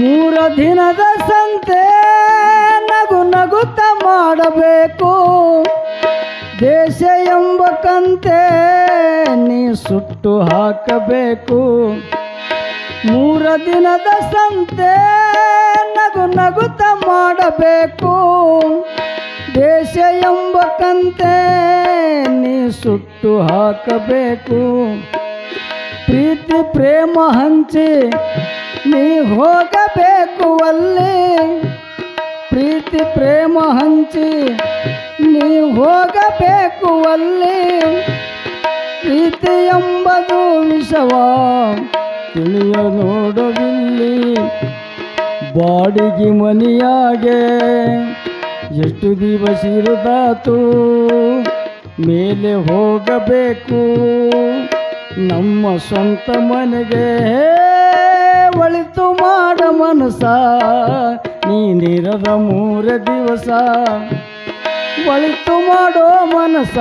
ಮೂರ ದಿನದ ಸಂತೆ ನಗು ನಗುತ್ತ ಮಾಡಬೇಕು. ದೇಶ ಎಂಬ ಕಂತೆ ನೀ ಸುಟ್ಟು ಹಾಕಬೇಕು. ಮೂರ ದಿನದ ಸಂತೆ ನಗು ನಗುತ್ತ ಮಾಡಬೇಕು. ದೇಶ ಎಂಬ ಕಂತೆ ನೀ ಸುಟ್ಟು ಹಾಕಬೇಕು. ಪ್ರೀತಿ ಪ್ರೇಮ ಹಂಚಿ ನೀ ಹೋಗಬೇಕು ಅಲ್ಲಿ. ಪ್ರೀತಿ ಪ್ರೇಮ ಹಂಚಿ ನೀ ಹೋಗಬೇಕು ಅಲ್ಲಿ. ಪ್ರೀತಿ ಎಂಬುದು ವಿಷವ ತಿಳಿಯ ನೋಡವಿಲ್ಲಿ. ಬಾಡಿಗೆ ಮನಿಯಾಗೆ ಎಷ್ಟು ದಿವಸ ಇರುದಾತು. ಮೇಲೆ ಹೋಗಬೇಕು. ನಮ್ಮ ಸ್ವಂತ ಮನೆಗೆ ಒಳಿತು ಮಾಡ ಮನಸ ನೀನಿರದ ಮೂರ ದಿವಸ ಒಳಿತು ಮಾಡೋ ಮನಸ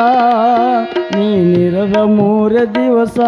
ನೀನಿರದ ಮೂರ ದಿವಸ.